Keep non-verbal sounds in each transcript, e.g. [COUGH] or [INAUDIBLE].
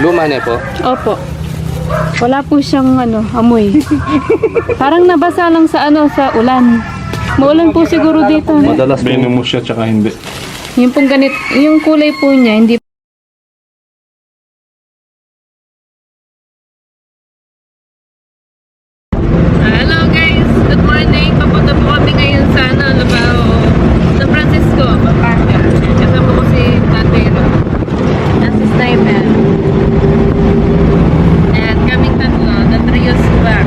Luma na po. Opo. Wala po siyang ano, amoy. [LAUGHS] Parang nabasa lang sa ano, sa ulan. Maulan po siguro dito. Madalas po. Venom mo siya tsaka hindi. Yung pong ganit, yung kulay po niya, hindi Hello guys! Good morning! Papunta po kami ngayon sa ano, Labao, San Francisco, Pampanga. Kasama ko si Tatero. Yan si Sniper. And kaming tatlo, the trios back.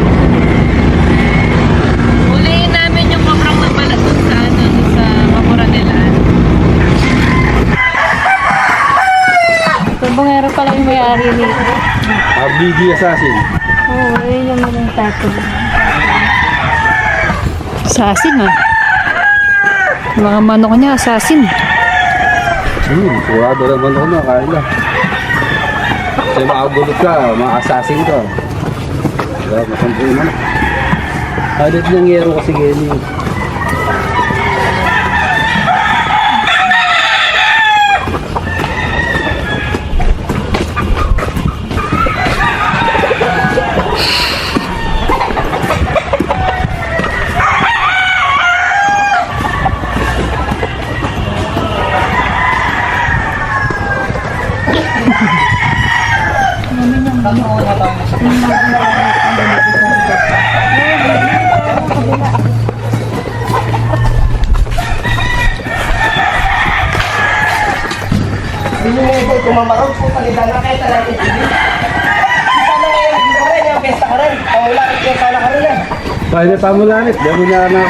Huliin namin yung kaprang na pala dun sa ano, dun sa Mamura nila. So, bungero pala yung may-ari nito. RBG Assassin. Oo, oh, tato. Assassin ah. Mga manok niya, assassin. Hmm, kurado naman ako na, kain na. Kasi makagulot ka, ma-assassin ka. Diba, masampu naman. Halit ng yero kasi ganyan. Kumamarot kung palitan na kayo talaga yung TV. Sana ngayon, hindi ka rin, yung pesta ka rin. O wala, kaya sana ka rin eh. Pwede pa mo lanit, dami niya na.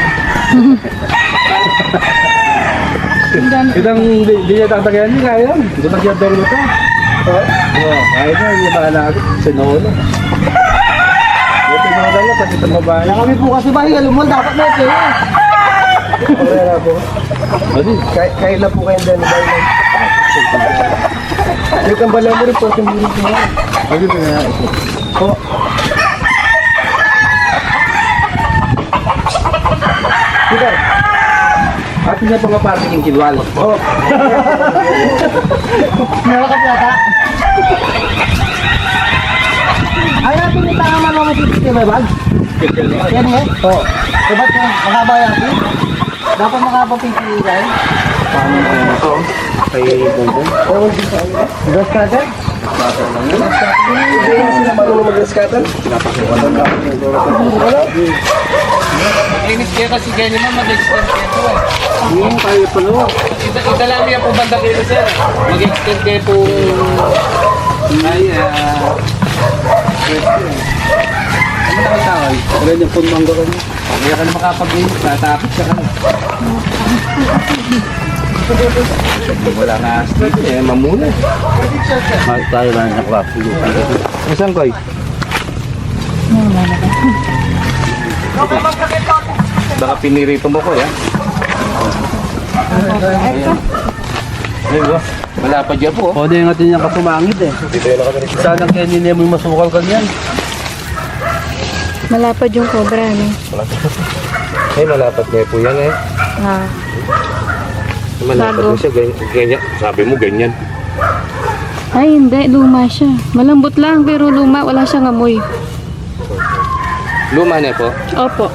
Itang di, di niya tatagayan niya, kaya yan. Hindi pa siya dong ito. Oo, kaya na, hindi ba natin. Sinolo. Buti mga dala, pati itong babae. Kaya kami po kasi ba, lumon, dapat na ito eh. Pagkaya po. Adi, Kaya, kaya na po kayo din, lang. Yung kambala mo rin po, yung rin po. adi na nga. Po. Peter, At niya pang kapatid yung kilwal. oh. Meron ka plata? Ay, natin yung tanga man mo tititi ba bag? Yan nga? Oo. Diba ito, makaba yan? Dapat makaba piti dahil. Paano mo yung ito? Kay Bongbong. Oo, Gas cutter? Hindi na sila marunong mag-gas cutter? Wala. Linis kaya kasi ganyan naman mag-extend ito eh. Yung tayo palo. Ita, itala niya po banda kayo sir. Mag-extend kayo po Ay, ah... Ano na kataway? Ganyan yung punmang gawin mo. Kaya ka na makapag-linis, tatapit ka na. Wala na street eh, mamuna. Mahal tayo lang na kapulutan. Isang koy? Baka pinirito mo ko ya. Ay, ba? Wala pa dyan po. O, di nga din yung kasumangit eh. Sana kaya hindi mo masukal ka niyan. Malapad yung cobra, no? Ay, malapat nga po yan eh. Ah. Malapat Bago. mo siya, ganyan, ganyan. Sabi mo ganyan. Ay, hindi. Luma siya. Malambot lang, pero luma. Wala siyang amoy. Luma na po. Opo.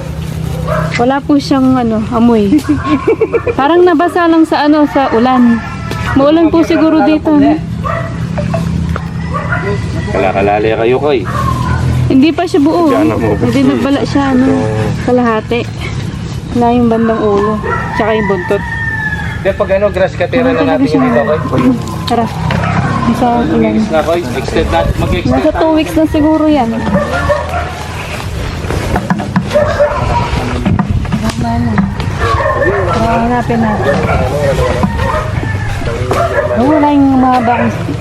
Wala po siyang ano, amoy. [LAUGHS] Parang nabasa lang sa ano, sa ulan. Maulan po siguro dito? Kalakalali kayo koy. Hindi pa siya buo. Diyan ako. Hindi nagbala siya, ano, kalahati. Wala yung bandang ulo. Tsaka yung buntot. Hindi, pag ano, grass katera na natin yung dito koy. Tara. Sa ulan. Linis na koy, extend na, mag-extend Nasa 2 weeks na siguro yan. Ah, hanapin natin. Oh, wala yung mga bakong stick.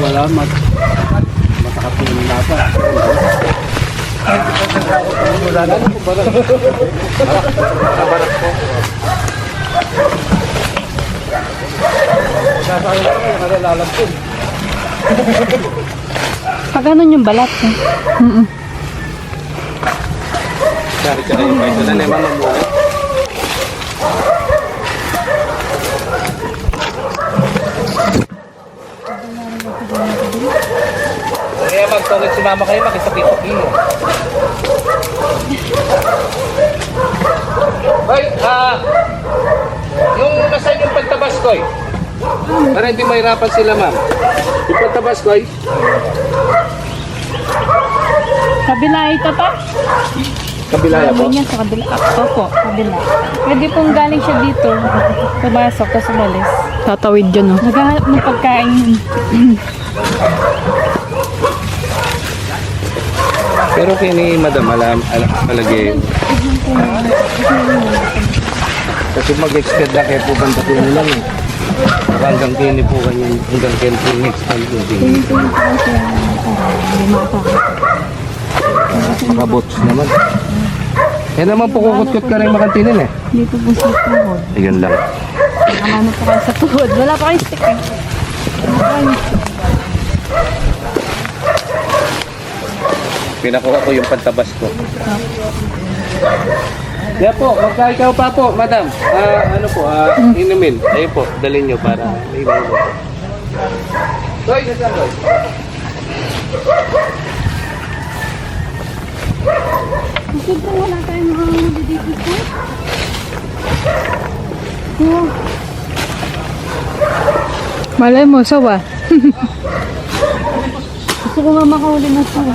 Wala mat. Matakapin ng lapa. Pag ganun yung balat. Eh. Mm -mm. Kaya magtawag si mama kayo, mag-isa kilo. Hoy, ah, yung nasa yung pagtabas ko, eh. Para hindi mahirapan sila, ma'am. Yung pagtabas ko, eh. Kabila ito pa? Kabila ya po. Niya sa kabila. Ah, Opo, kabila. Pwede pong galing siya dito. Pumasok, tapos umalis. Tatawid yun, no? Naghahanap ng pagkain [CLEARS THROAT] [CLEARS THROAT] Pero kini madam, alam, alam, palagi. Kasi mag-extend lang kayo po banda ko lang eh. Hanggang kini po kanyan, hanggang kini po extend yung kini. Makabots naman. Eh naman po kukut-kut ka rin makantinin eh. Dito po sa tuhod. Ayun lang. Nakamano po kayo sa tuhod. Wala pa kayong stick eh. Wala pa kayong stick. Pinakuha ko yung pantabas ko. Kaya po, magka ikaw pa po, madam. Ah, ano po, ah, inumin. Ayun po, dalhin nyo para may inumin. Toy, nasaan Toy? Kasi po wala tayong mga dito po. Oh. Malay mo, sawa. Gusto ko nga makahuli na sawa.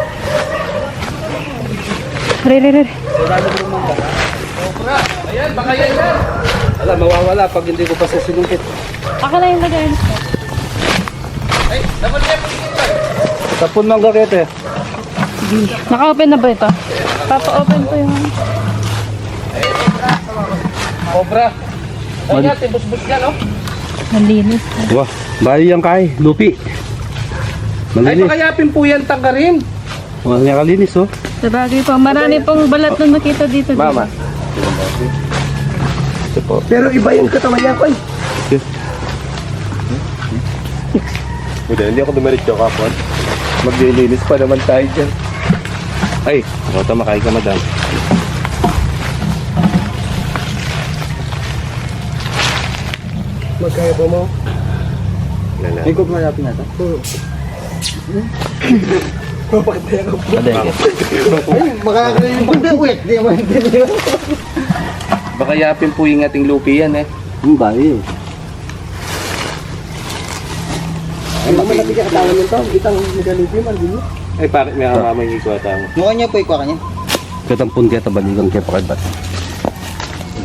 Re, re. Ayan, baka yan yan. Wala, mawawala pag hindi ko pa sisinungkit. Ako na yung lagay. Ay, dapat po dito. Tapon ng gakete. Naka-open na ba ito? Papa-open ko yung... Cobra. Ay, natin, busbus yan, oh. Nalinis. Wah, bayo yan kay, lupi. Ay, Malinis. pakayapin po yan tanggarin. Wala niya kalinis oh. Sabagay po, marami pong balat na nakita dito. Mama. Ito po. Pero iba yung katawan niya ko eh. Hindi, hindi ako dumiretso kapon. Maglilinis pa naman tayo dyan. Ay, ako tama kain ka madam. Magkaya po mo? Lala. Ikot mo yapin natin. Mapakataya Ay, makakaya yung pagdawit. Di naman ganyan. Baka yapin po yung ating lupi yan eh. Hmm, bayo. Ay, malapit ka katawan nito. Itang megalupi man din. Ay, bakit may kamamay yung ikwata mo? Mukha niya po ikaw kanya. Katampun kaya tabaligan kaya pakibat.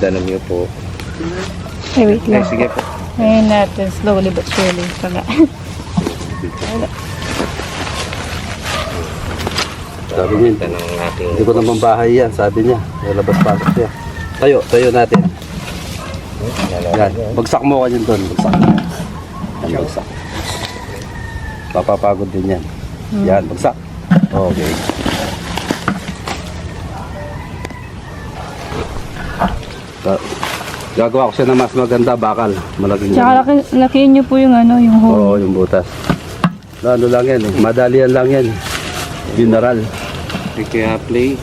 Danam niyo po. Ay, wait Ay, lang. sige po. Ngayon natin, slowly but surely. Pag [LAUGHS] Sabi niya, Ito ng ating... hindi ko naman bahay yan, sabi niya. Lalabas pasok siya. Tayo, tayo natin. Yan, bagsak mo ka dyan doon, bagsak. Yan, bagsak. Papapagod din yan. Yan, bagsak. Okay. Ga- Gagawa ko siya ng mas maganda, bakal. Malaking Tsaka laki, lakihin niyo po yung ano, yung hole. Oo, yung butas. Ano lang yan eh. Madalian lang yan. Mineral. Kaya play.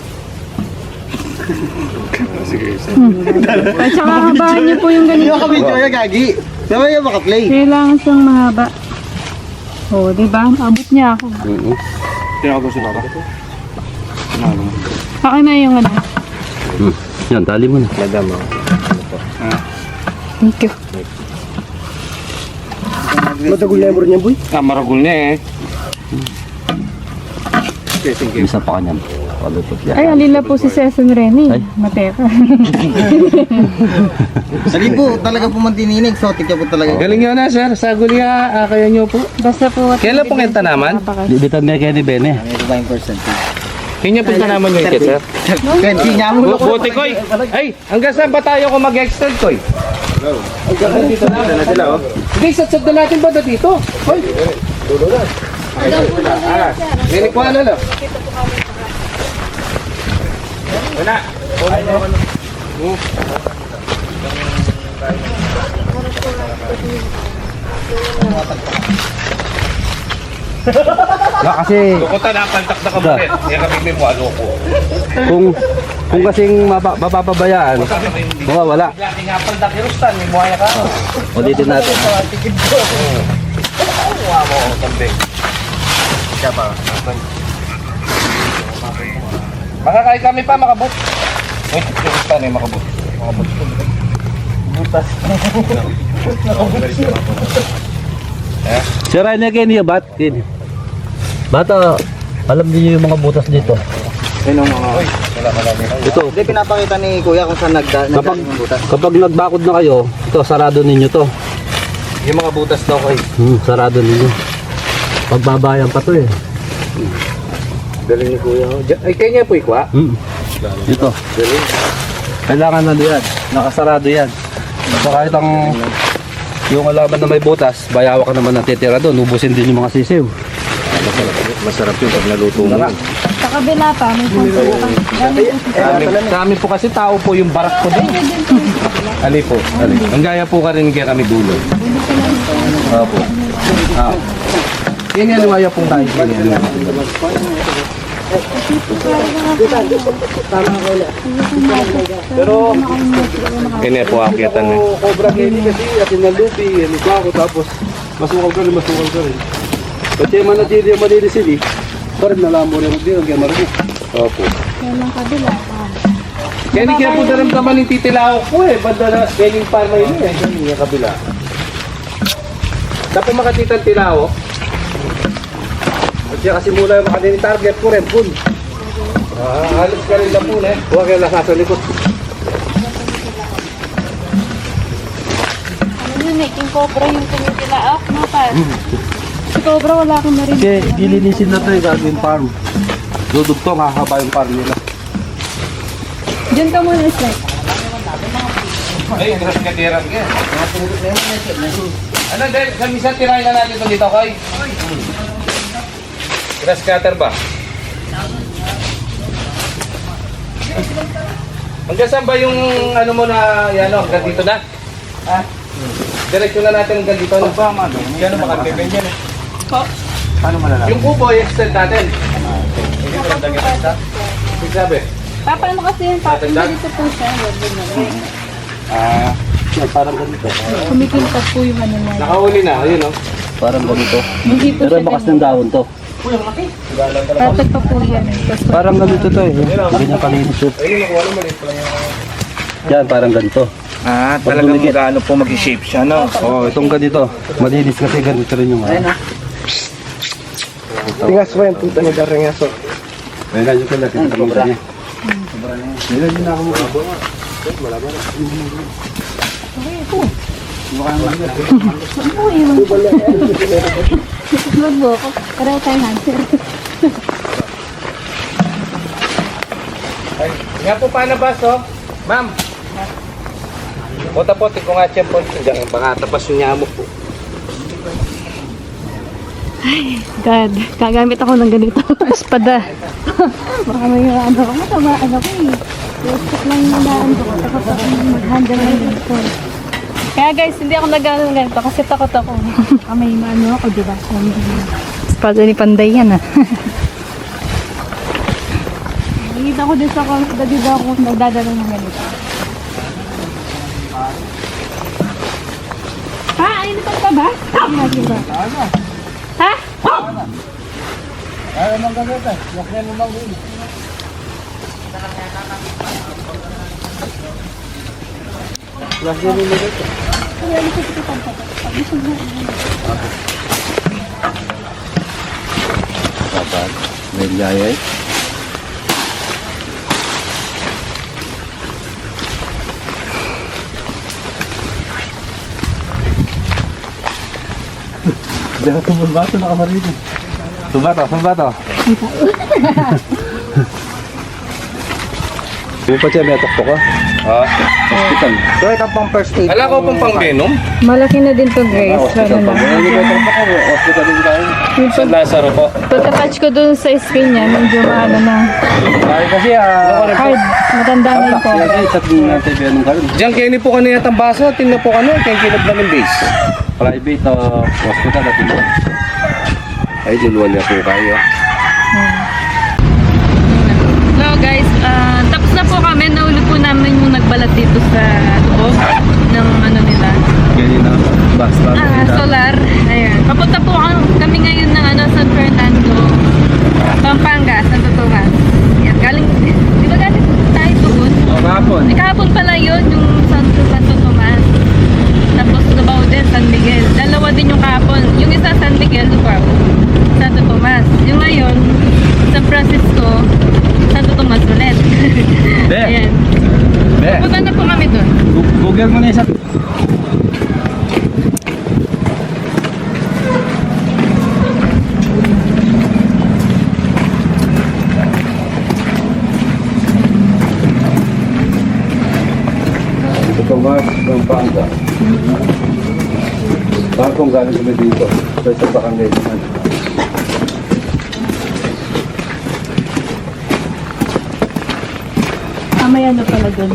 [LAUGHS] At saka niyo po yung ganito. kami ito gagi. Sama niya makaplay. Kailangan siyang mahaba. Oo, di ba? Abot niya ako. Mm Kaya ako sinara. Akin na yung ano. Hmm. Yan, tali mo na. Madam, oh. Thank you. Matagul na yung niya, boy. Ah, maragul niya eh. Okay, sige. Isa pa kanya. Palutot yan. Ay, alila po si Cesar Rene. Ay. Mateka. [LAUGHS] Sali po, talaga po mantinig. Exotic ka po talaga. Galing nyo na, sir. Sa gulya, ah, kaya nyo po. Basta po. Kailan po kita naman? Bibitan niya kaya ni Bene. Ano ba yung percentage? Kanya po ka naman yung kit, sir. Pwede niya mo. Bu- Buti koy. Ay, hanggang saan ba tayo kung mag-extend koy? Hanggang dito na. na sila, oh. Hindi, satsad na natin ba na dito? Hoy. Ah, may kuha na lang. Wala. Hmm. Wala kasi Kukunta na pantak na kabutin. Yan kami may ano ko. kung kung kasing mapa- mapapabayaan, mawawala. Laki nga pang dakirustan, may buhaya ka. Ulitin natin. Kuha mo, kambing. Siya pa. Makakain kami pa, makabot. Wait, yung pa na yung makabot. Makabot. Butas. Si Ryan again niya bat? Bata, alam niyo yung mga butas dito. Yun ang mga... Ito, Hindi pinapakita ni Kuya kung saan nagda kapag nagdaan yung butas. kapag nagbakod na kayo, ito sarado ninyo to. Yung mga butas daw eh. Hmm, sarado ninyo. Pagbabayan pa to eh. Galing ni Kuya. Ay, kaya niya po ikwa? Hmm. Ito. Kailangan na yan. Nakasarado yan. So kahit ang yung alaman na may butas, bayawa ka naman natitira doon. Ubusin din yung mga sisiw. Masarap yung pag naluto mo. Sa kabila pa, may pangkuhan. Kami, kami po kasi tao po yung barak ko din. Ali po. Ali. Ang gaya po ka rin kaya kami dulo. Opo. Ah. Yan yan liwaya pong tayo. Yan yan. Pero Ini po akyatan eh. Cobra candy kasi, atin na lupi, ano ba ako, tapos masukal ka rin, masukal ka rin. Kasi yung manatili yung malilisin eh. Parang nalamo rin din, ang gamar mo. Opo. Yan ang kabila. Ah. Kaya po naramdaman yung titilao ko eh. Banda na galing parma yun eh. Yan yung kabila. Dapat makatita ang tilao. Kasi kasi mula yung makadini target ko rin, pun. Ah, halos ka rin lang po eh. Huwag kayo nasa sa likod. Ano yun eh, king cobra yung tumitila up, no pa? Si cobra wala akong narinig. Kasi dilinisin na ito yung gagawin farm. Dudugtong, hahaba yung farm nila. Diyan ka muna, Shrek. Ay, grabe ka tirang ka. Ano, dahil sa misa tirahin na natin ito dito, Koy? Grass cutter ba? Hanggang saan ba yung ano mo na, yan o, hanggang dito na? Ha? Diretso na natin hanggang dito na. Ba, ano? Yan o, makatipin yan eh. Paano malalaman? Yung kubo, i-extend natin. Ibig sabi? Papa, ano kasi yan? Papa, Tatagdag? dito po siya. Ah, yan, parang ganito. Kumikiltas po yung ano na. Nakahuli na, ayun o. Parang ganito. Hindi po Pero siya bakas ng dahon to. Tatag pa po yan. Parang ganito to eh. Ganyan kalinis yun. Ayun, nakuha na maliit pa lang yung... Yan, parang ganito. Ah, talagang gaano po mag-shape siya, no? Oo, oh, itong ganito. Malinis kasi ganito rin yung ano. Tingas mo yung punta ni Daringaso. Ayun na yung pala, kita mo ganyan. Ayun yun ako mo. ano iwan ko? Wag mo ako. Pareho tayo hunter. Ay, nga po paano ba so? Ma'am. Bota po, ko nga siya po. Diyan, baka tapas yung nyamok po. God, gagamit ako ng ganito. [LAUGHS] Espada. [LAUGHS] Baka may ano ko. Matamaan ako eh. Check lang yung naan ko. Takot ako mag-handle ng ganito. Kaya guys, hindi ako nag ng ganito kasi takot ako. Baka [LAUGHS] may maano ako, di ba? Espada ni Panday yan ah. [LAUGHS] Nakikita ko din sa ba ako nagdadala ng ganito. Ha? Ayun pa ka ba? Hindi ba? Ha? May gaya eh. Diyan ka tumulbato, nakamarilin. Tumbato, tumbato. Hindi pa siya may tuktok ka. Ah, Hospital. So, ito pang first aid. Kala ko pong pang venom. Malaki na din to guys. Hospital Ano pa. na. Hindi tuktok ka. Hospital din tayo. Yung pag, Lazaro po. pagka-touch ko dun sa skin niya, medyo maano na. Ay kasi ah. Hard. Matanda na yung po. Kasi sa tingin natin ganun ka rin. Diyan kayo ni po kanina itang baso. Tingnan po ano. Kaya kilab namin base. Private uh, hospital at ito. Ay, duluan niya po kayo. Na po kami. Nauli po namin yung nagbalat dito sa loob ng ano nila. Ganyan na. Basta. Ah, solar. Ayan. Papunta po kami ngayon ng ano, San Fernando, Pampanga, Santo Tomas. Yan, galing, di ba galing tayo doon? O, kahapon. Ay, kahapon pala yun, yung Santo, Santo Tomas. Tapos Davao din, San Miguel. Dalawa din yung kahapon. Yung isa San Miguel, Davao. Santo Tomas. Yung ngayon, San Francisco, Santo Tomas ulit. Be. Ayan. Be. Punta na po kami doon. Gu- Google mo na isa. Ito ba, Pampanga. Bakit kung galing kami dito? Sa isang barangay naman. Ah, may ano pala dun.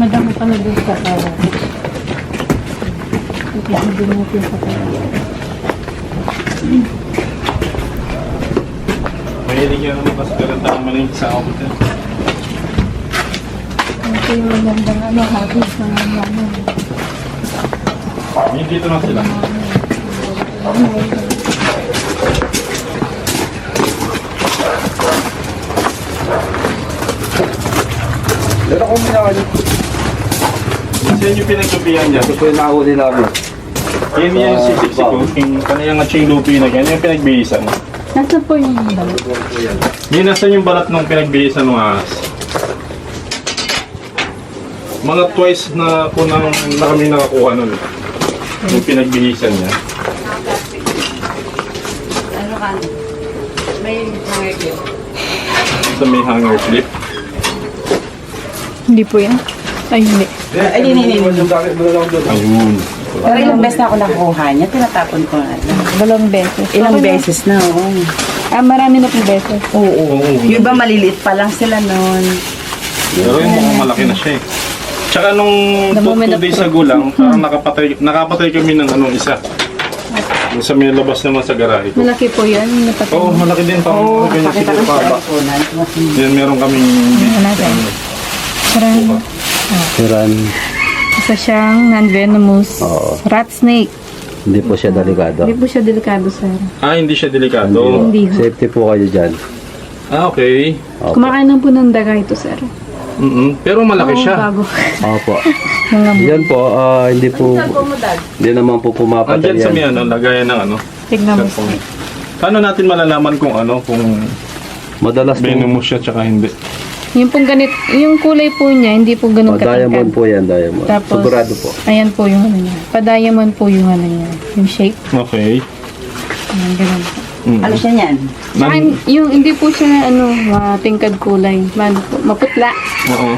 Madami pala dun sa kawan. Ipipigil natin sa kawan. Mahilig yan naman kasi karanta ang maling sa ako dyan. Ito yung magandang ano, habis ng ano. Hindi dito na sila. Pero kung Kasi yun yung pinaglupihan niya. ito yung nakahuli namin. Yan yung sisiksi ko. Yung kaniyang nga ching lupi na ganyan yung pinagbihisan. Nasaan po yung balat? Yun nasan yung balat nung pinagbihisan ng ahas. Mga twice na po na, na kami nakakuha nun. Yung pinagbihisan niya. Ito may hanger clip. Hindi po yan. Ay, hindi. Ay, hindi, hindi, hindi. Lang doon. Ayun. Pero ilang beses na ako nakuha niya, tinatapon ko na. Dalawang beses. Ilang Okay na. beses na, oo. Ah, marami na pong beses. Oo. Oo. Yung iba maliliit pa lang sila noon. Pero yung mukhang malaki na siya eh. Tsaka nung The 2 moment of- days ago lang, parang nakapatay, nakapatay kami ng anong isa. Yung sa may labas naman sa garahe ko. Malaki po yan. Napatay. Oo, malaki din. Parang Oo, ganyan pakita ko siguro sa pa. teleponan. Yan, meron kaming... Ano natin? Parang Kiran, isa siyang non-venomous Oo. rat snake. hindi po siya delikado. Hindi po siya delikado, sir. Ah, hindi siya delikado. Hindi ho. Safety po kayo dyan. Ah, okay. Opo. Kumakain lang po ng daga ito, sir. mm Pero malaki Oo, siya. bago. Opo. [LAUGHS] Mga Yan po, ah, hindi po, hindi naman po pumapatay Andyan sa may yan. ano, lagayan ng ano. Tignan mo. Paano natin malalaman kung ano, kung Madalas po, venomous siya tsaka hindi? Yung pong ganit, yung kulay po niya, hindi po ganun oh, diamond po yan, diamond. Tapos, Sigurado po. ayan po yung ano niya. Pa-diamond po yung ano niya. Yung shape. Okay. Ayan, ganun po. Mm. Ano siya niyan? Saka Nan- yung hindi po siya ano, matingkad kulay. Man, maputla. Oo.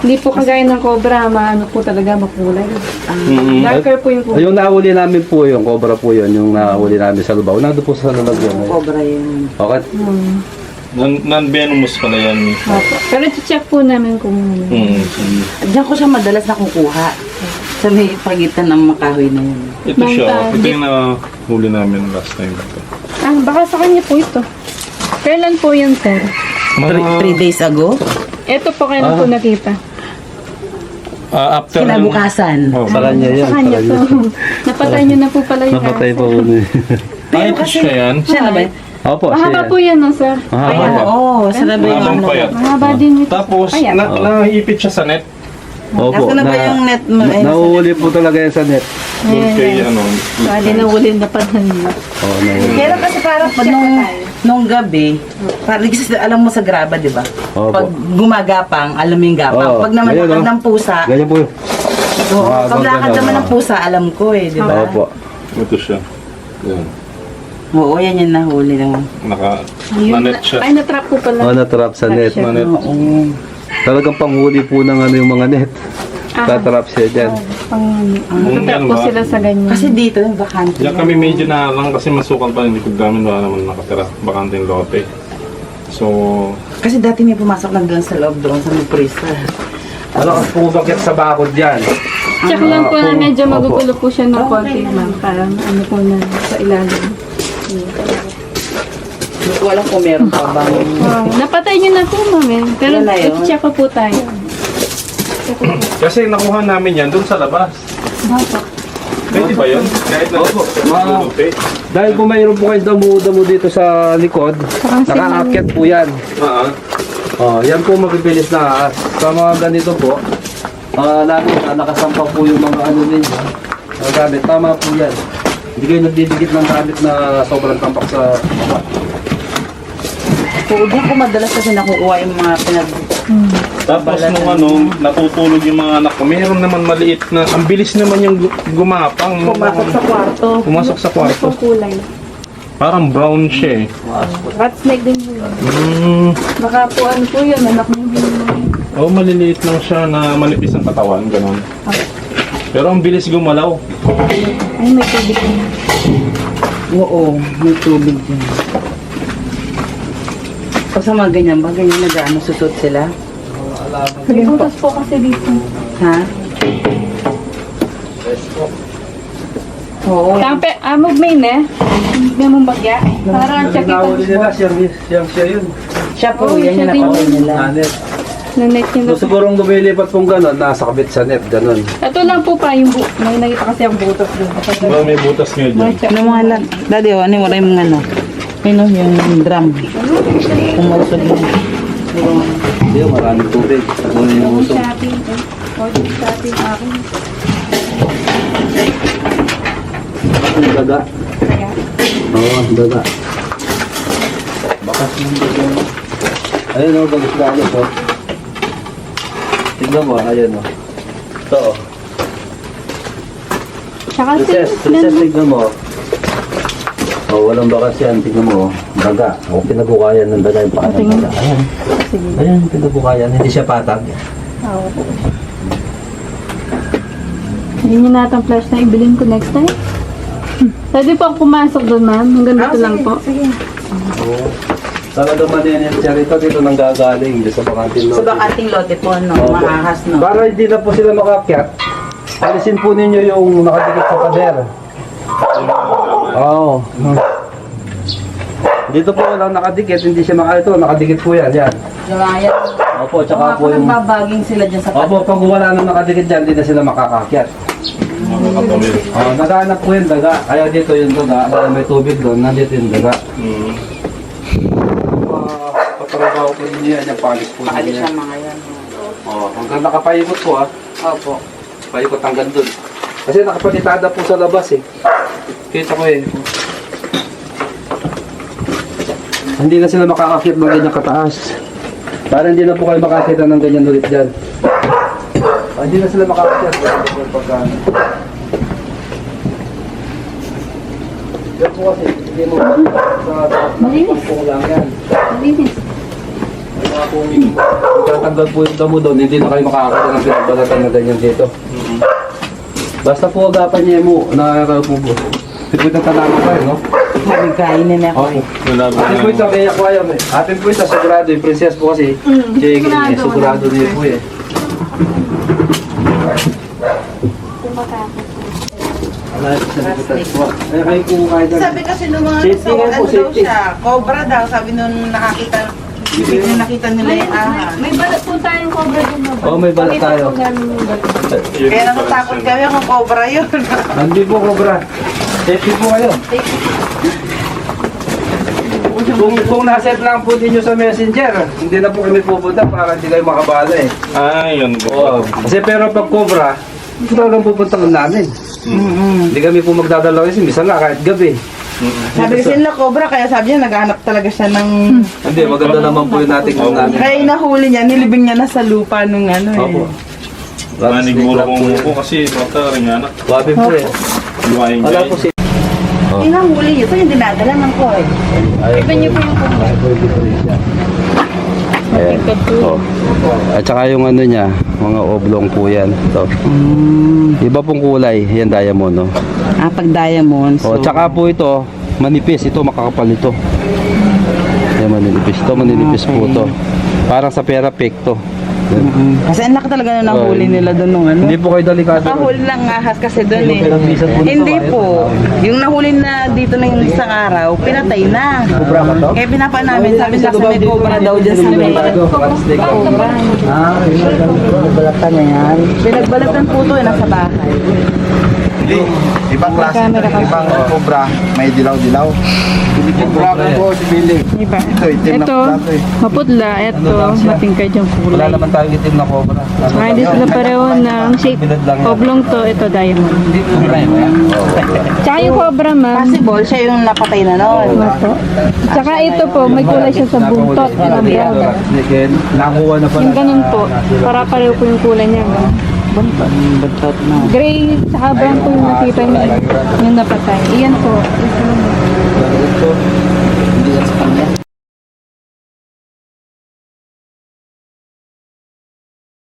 Hindi po kagaya ng cobra, maano po talaga makulay. Mm-mm. Darker po yung kulay. Yung nahuli namin po yung cobra po yun, yung nahuli namin sa lubaw. Nandun po sa lalagyan. Cobra yun. Okay. Hmm. Non- Non-venomous pala yan. Opo. Pero check po namin kung ano. Mm. Diyan ko siya madalas nakukuha. Sa may pagitan ng makahoy na yun. Ito siya. Manta- Ito yung nahuli namin last time. Ah, baka sa kanya po ito. Kailan po yan, sir? Three, three days ago, Ito po kailan po nakita. Ah, after kinabukasan. Oh, Sa kanya yan. Sa kanya to. [LAUGHS] Napatay niyo na po pala yung Napatay aso. po po. Ah, ito siya yan. Siya na ba? yun? Opo, Mahaba siya. po yan, no, sir? Ah, Ayan, opo. oo. Sarap yung Mahabang ano. payat. Mahaba din ito. Tapos, Ayan. na, naipit siya sa net. Opo. Nasaan na ba yung net mo? na- Ayun, sa Nahuhuli po talaga yan sa net. Doon kay ano. Bali na uli na pa niya. Oo, nahuhuli. Lang kasi parang pag nung, nung gabi, parang kasi alam mo sa graba, di ba? Opo. Pag gumagapang, alam mo yung gapang. Oo. Pag naman Ganyan, lakad oh. ng pusa, Ganyan po yun. oo, Ah, pag lakad ganun, naman ng pusa, alam ko eh, di ba? Opo. Ito siya. Yan. Oo, yan yung nahuli naman. Naka, Ayun, nanet siya. Ay, natrap ko pala. Oh, na-trap sa net. Nanet. Oo. Talagang panghuli po ng ano yung mga net. Tatrap siya dyan. Pang, Kung natrap yan ko ba? sila sa ganyan. Kasi dito, yung bakante. Diyan kami medyo na lang kasi masukan pa yung likod namin wala naman nakatira. Bakanting lote. So, Kasi dati may pumasok na doon sa loob doon sa may prisa. Ano ang pumabakit sa bakod dyan? Check lang po na medyo magugulo po siya ng konti, ma'am. Parang ano po na sa ilalim. Hindi ko alam kung meron pa bang... Wow. Napatay niyo na po, ma'am. eh. Pero na yun. i-check ko po tayo. kasi nakuha namin yan doon sa labas. Opo. Pwede ba yun? Kahit na Ma- lote. Dahil kung mayroon po kayong damo-damo dito sa likod, Parang nakaakyat po yan. Ah, ah. Oh, yan po mabibilis na ahas. Sa mga ganito po, ah lalo na nakasampa po yung mga ano ninyo. Mga gamit, tama po yan. Hindi kayo nagdidikit ng gamit na sobrang tampak sa baba. Oo, doon ko madalas kasi nakukuha yung mga pinag... Tapos nung ano, natutulog yung mga anak ko, meron naman maliit na, ang bilis naman yung gu- gumapang. Pumasok sa kwarto. Pumasok sa Ano kwarto. pong kulay? Parang brown siya eh. Rat snake din po yun. Mm. Baka po ano po yun, anak mo yun. Oh, maliliit lang siya na manipis ang katawan, ganun. Pero ang bilis gumalaw. Ay, may tubig na. Oo, may tubig din. Pag sa mga ganyan ba, ganyan nag-ano, susot sila? May butas po kasi dito. Ha? Oo. Tampe, ah, magmay na. Hindi mong bagya. Para check Nahuli ito. nila, siyang, siyang siya yun. Siya po, Oo, yan siya yung din nakuha yun. nila. Nanet. Nanet niya na So, sigurong lumilipat pong gano'n, nasa kabit sa net, gano'n. Ito lang po pa yung bu... May nakita kasi ang butas doon. Well, may butas nga dyan. Ano mga lang? Dati, oh, ano yung wala yung mga ano? Ano yung drum? Kumusog na. Hindi, maraming tubig. Ano yung uso? Shopping. Order shopping ako. Ang daga. Oo, ang daga. Bakas ng daga. Ayun o, bagus na ano po. Tignan mo, ayun o. Ito o. Tsaka Princess, princess, tignan mo. Oh, walang bakas yan. Tignan mo. oh. Daga. O, pinagukayan ng daga yung paa ng Tingin. daga. Ayan. Ayan, pinagukayan. Hindi siya patag. Oo. Hindi niyo natang flash na ibilin ko next time. Hmm. Pwede po ako pumasok doon, ma'am. Hanggang dito lang po. Oo. Talaga man yan yung siya rito. Dito nang gagaling. Dito sa bakantin Sa bakating lote po, no? Opo. Mahahas, no? Para hindi na po sila makakyat, alisin po ninyo yung nakadikit sa pader. Oo. Dito po lang nakadikit, hindi siya maka ito, nakadikit po yan, yan. Gaya. Opo, tsaka po yung... nagbabaging sila dyan sa Opo, pag wala nang nakadikit dyan, hindi na sila makakakyat. Oh, nagaanap po yung daga. Kaya dito yung daga, kaya may tubig doon, nandito yung daga. Mm. Uh, patrabaho po ninyo yan, yung palis po ninyo siya yan. mga yan. Oh, hanggang nakapayikot po ah. Opo. Paikot hanggang doon. Kasi nakapatitada po sa labas eh. Kita ko eh. Hindi na sila makakakit ng ganyan kataas. Para hindi na po kayo makakita ng ganyan ulit dyan. Ah, hindi na sila makakakit. Yan po kasi, hindi mo sa po lang yan. Malinis. Kaya kung tatanggal po yung damo doon, hindi na kayo makakakita ng pinagbalatan na ganyan dito. Basta po agapan niya mo, nakakaroon po po. Sipit ang tanama pa rin, no? May kainin na ako. Nalabi Atin po ito, kaya ko ayaw eh. Atin po ito, sigurado yung princess po kasi. Mm, Jake, sigurado, eh, sigurado niyo po eh. Sabi kasi nung mga Safety nasa ano daw siya, cobra daw, sabi nung nakakita, bigla nakita nila yung ahas. may balat po tayong cobra din na Oo, may balat tayo. Kaya natatakot kami kung cobra yun. Hindi po cobra. Safety po kayo. Kung, kung naset lang po ninyo sa messenger, hindi na po kami pupunta para hindi kayo makabala eh. Ah, yun po. Oo. Kasi pero pag cobra, ito lang pupunta namin. Hindi kami po magdadalaw kasi minsan nga kahit gabi. Sabi kasi nila cobra, kaya sabi niya naghanap talaga siya ng... Hindi, maganda naman po yung natin kung namin. Kaya inahuli niya, nilibing niya na sa lupa nung ano eh. Opo. Maniguro kong po kasi bata rin anak. Wabi po eh. Wala po si... Oh, Oh. Inahuli niyo. Ito yung dinadala ng ko eh. Tignan niyo po yung. Ayan. Oh. At saka yung ano niya, mga oblong po yan. Ito. Iba pong kulay, yan diamond, no? Ah, pag diamond. Oh, tsaka po ito, manipis. Ito, makakapal ito. Yan, manipis. Ito, manipis po ito. Parang sa pera pick to. Yan. Kasi ang laki talaga na nahuli nila doon nung ano. Hindi po kayo delikado. Nakahuli ng ahas kasi doon eh. Hindi po. Yung nahuli na dito na yung isang araw, pinatay na. Kaya pinapa namin, sabi nila kasi may cobra daw dyan sa may. Ah, Balatan na yan. Pinagbalatan po to eh, nasa bahay. Hindi. Ibang klase. Ibang cobra. May dilaw-dilaw. Cobra po si Billy. Iba. Ito, itim na Ito, eh. maputla. Ito, matingkad yung Wala kulay. naman tayong itim na cobra. Ano hindi sila pareho ng shape. Oblong to, ito diamond. Hindi ko rin. Tsaka yung cobra, ma'am. Possible, siya yung napatay na noon. Ano Opo. Tsaka ito po, may kulay siya sa buntot. na brown. Again, nakuha na pala. Yung ganun po, para pareho po yung kulay niya. ma'am. Buntot. Na. Gray, tsaka brown po yung nakita niyo. Yung napatay. Iyan po. Ito. Ito. Hindi sa kanya.